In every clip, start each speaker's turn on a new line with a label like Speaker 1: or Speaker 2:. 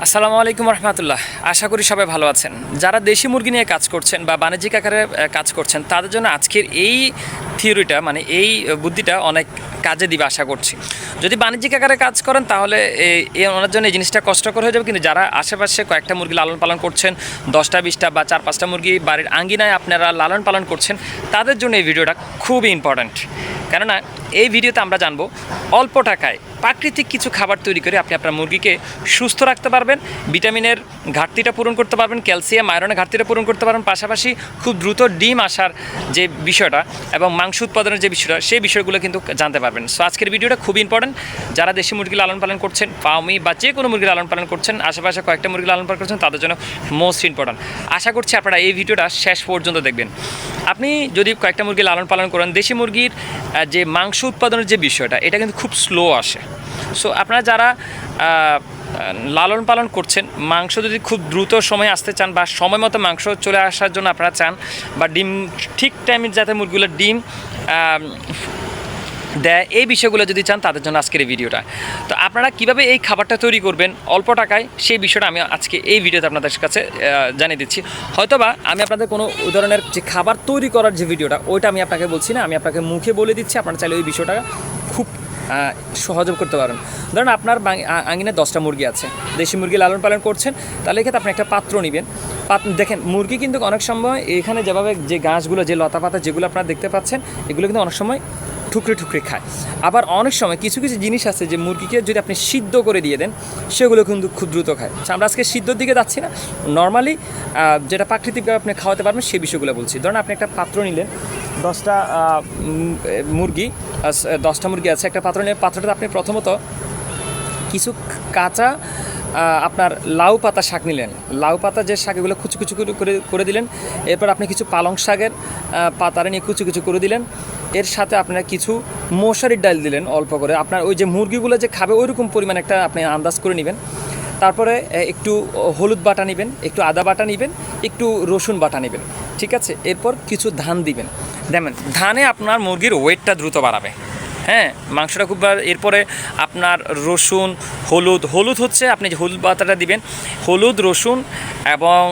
Speaker 1: আসসালামু আলাইকুম রহমতুল্লাহ। আশা করি সবাই ভালো আছেন। যারা দেশি মুরগি নিয়ে কাজ করছেন বা বাণিজ্যিক আকারে কাজ করছেন, তাদের জন্য আজকের এই থিওরিটা মানে এই বুদ্ধিটা অনেক কাজে দিবে আশা করছি। যদি বাণিজ্যিক আকারে কাজ করেন, তাহলে এই- ওনার জন্য এই জিনিসটা কষ্টকর হয়ে যাবে। কিন্তু যারা আশেপাশে কয়েকটা মুরগি লালন পালন করছেন, দশটা, বিশটা বা চার, পাঁচটা মুরগি বাড়ির আঙ্গিনায় আপনারা লালন পালন করছেন, তাদের জন্য এই ভিডিওটা খুবই ইম্পর্ট্যান্ট কেননা এই ভিডিওতে আমরা জানব অল্প টাকায় প্রাকৃতিক কিছু খাবার তৈরি করে আপনি আপনার মুরগিকে সুস্থ রাখতে পারবেন, ভিটামিনের ঘাটতিটা পূরণ করতে পারবেন, ক্যালসিয়াম, আয়রনের ঘাটতিটা পূরণ করতে পারবেন, পাশাপাশি খুব দ্রুত ডিম আসার যে বিষয়টা এবং মাংস উৎপাদনের যে বিষয়টা, সেই বিষয়গুলো কিন্তু জানতে পারবেন। সো আজকের ভিডিওটা খুব ইম্পর্টেন্ট যারা দেশি মুরগি লালন পালন করছেন, ফার্মি বা যে কোনো মুরগি লালন পালন করছেন, আশেপাশে কয়েকটা মুরগি লালন পালন করছেন, তাদের জন্য মোস্ট ইম্পর্টেন্ট আশা করছি আপনারা এই ভিডিওটা শেষ পর্যন্ত দেখবেন। আপনি যদি কয়েকটা মুরগি লালন পালন করেন, দেশি মুরগির যে মাংস উৎপাদনের যে বিষয়টা, এটা কিন্তু খুব স্লো আসে। সো আপনারা যারা লালন পালন করছেন, মাংস যদি খুব দ্রুত সময়ে আসতে চান বা সময় মতো মাংস চলে আসার জন্য আপনারা চান, বা ডিম ঠিক টাইমে যাতে মুরগিগুলো ডিম দেয়, এই বিষয়গুলো যদি চান তাদের জন্য আজকের এই ভিডিওটা। তো আপনারা কীভাবে এই খাবারটা তৈরি করবেন অল্প টাকায়, সেই বিষয়টা আমি আজকে এই ভিডিওতে আপনাদের কাছে জানিয়ে দিচ্ছি। হয়তোবা আমি আপনাদের কোনো ধরনের যে খাবার তৈরি করার যে ভিডিওটা, ওইটা আমি আপনাকে বলছি না, আমি আপনাকে মুখে বলে দিচ্ছি, আপনারা চাইলে ওই বিষয়টা খুব সহযোগ করতে পারেন। ধরুন আপনার আঙিনে দশটা মুরগি আছে, দেশি মুরগি লালন পালন করছেন, তাহলে এক্ষেত্রে আপনি একটা পাত্র নেবেন। দেখেন, মুরগি কিন্তু অনেক সময় এখানে যেভাবে যে গাছগুলো, যে লতা পাতা যেগুলো আপনারা দেখতে পাচ্ছেন, এগুলো কিন্তু অনেক সময় ঠুকরে ঠুকরে খায়। আবার অনেক সময় কিছু কিছু জিনিস আছে যে মুরগিকে যদি আপনি সিদ্ধ করে দিয়ে দেন সেগুলো কিন্তু খুব দ্রুত খায়। আচ্ছা, আমরা আজকে সিদ্ধর দিকে যাচ্ছি না। নর্মালি যেটা প্রাকৃতিকভাবে আপনি খাওয়াতে পারবেন সেই বিষয়গুলো বলছি। ধরুন আপনি একটা পাত্র নিলেন দশটা মুরগি দশটা মুরগি আছে একটা পাত্র নিলেন পাত্রটা আপনি প্রথমত কিছু কাঁচা আপনার লাউ পাতা শাক নিলেন। লাউ পাতা যে শাকগুলো কুচু কুচু করে, করে- দিলেন, এরপর আপনি কিছু পালং শাকের পাতারে নিয়ে কুচু কুচু করে দিলেন। এর সাথে আপনার কিছু মশারির ডাল দিলেন অল্প করে। আপনার ওই যে মুরগিগুলো যে খাবে, ওইরকম পরিমাণ একটা আপনি আন্দাজ করে নেবেন। তারপরে একটু হলুদ বাটা নেবেন, একটু আদা বাটা নেবেন, একটু রসুন বাটা নেবেন, ঠিক আছে? এরপর কিছু ধান দিবেন। দেখেন, ধানে আপনার মুরগির ওয়েটটা দ্রুত বাড়াবে। হ্যাঁ মাংসটা খুব। এরপরে আপনার রসুন, হলুদ হলুদ হচ্ছে, আপনি যে হলুদ পাতাটা দিবেন, হলুদ, রসুন এবং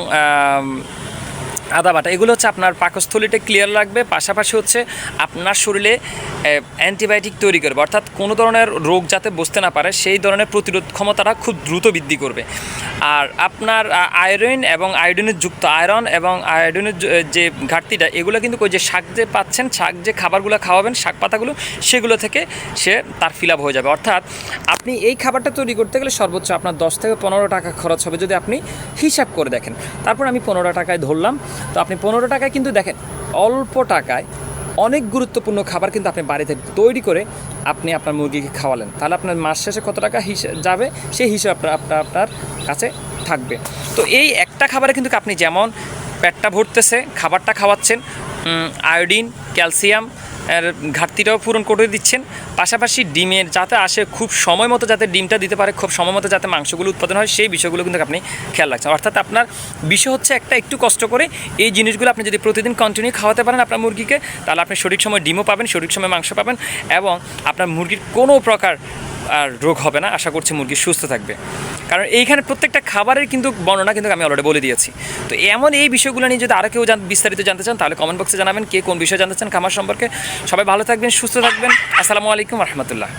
Speaker 1: আদা বাটা, এগুলো হচ্ছে আপনার পাকস্থলীটা ক্লিয়ার রাখবে পাশাপাশি হচ্ছে আপনার শরীরে অ্যান্টিবায়োটিক তৈরি করবে। অর্থাৎ কোনো ধরনের রোগ যাতে বসতে না পারে, সেই ধরনের প্রতিরোধ ক্ষমতাটা খুব দ্রুত বৃদ্ধি করবে। আর আপনার আয়রন এবং আয়োডিনের যুক্ত আয়রন এবং আয়োডিনের যে- ঘাটতিটা, এগুলো কিন্তু ওই যে শাক যে পাচ্ছেন, শাক যে খাবারগুলো খাওয়াবেন, শাক পাতাগুলো, সেগুলো থেকে সে তার ফিল হয়ে যাবে। অর্থাৎ আপনি এই খাবারটা তৈরি করতে গেলে সর্বোচ্চ আপনার দশ থেকে পনেরো টাকা খরচ হবে যদি আপনি হিসাব করে দেখেন। তারপর আমি পনেরো টাকায় ধরলাম। তো আপনি পনেরো টাকায় কিন্তু দেখেন, অল্প টাকায় অনেক গুরুত্বপূর্ণ খাবার কিন্তু আপনি বাড়িতে তৈরি করে আপনি আপনার মুরগিকে খাওয়ালেন। তাহলে আপনার মাস শেষে কত টাকা হিসেবে যাবে? সেই হিসেবে আপনার আপনার আপনার কাছে থাকবে। তো এই একটা খাবারে কিন্তু আপনি যেমন পেটটা ভরতেছে, খাবারটা খাওয়াচ্ছেন আয়োডিন, ক্যালসিয়াম ঘাটতিটাও পূরণ করে দিচ্ছেন। পাশাপাশি ডিমের যাতে আসে খুব সময় মতো যাতে ডিমটা দিতে পারে, খুব সময় মতো যাতে মাংসগুলো উৎপাদন হয়, সেই বিষয়গুলো কিন্তু আপনি খেয়াল রাখছেন। অর্থাৎ আপনার বিষয় হচ্ছে একটা একটু কষ্ট করে এই জিনিসগুলো আপনি যদি প্রতিদিন কন্টিনিউ খাওয়াতে পারেন আপনার মুরগিকে, তাহলে আপনি সঠিক সময় ডিমও পাবেন, সঠিক সময় মাংস পাবেন এবং আপনার মুরগির কোনো প্রকার আর রোগ হবে না। আশা করছি মুরগি সুস্থ থাকবে। কারণ এইখানে প্রত্যেকটা খাবারের কিন্তু বর্ণনা কিন্তু আমি অলরেডি বলে দিয়েছি। তো এমন এই বিষয়গুলো নিয়ে যদি আরও কেউ বিস্তারিত জানতে চান, তাহলে কমেন্ট বক্সে জানাবেন কে কোন বিষয়ে জানতে চান খামার সম্পর্কে। সবাই ভালো থাকবেন, সুস্থ থাকবেন। আসসালামু আলাইকুম রহমতুল্লাহ।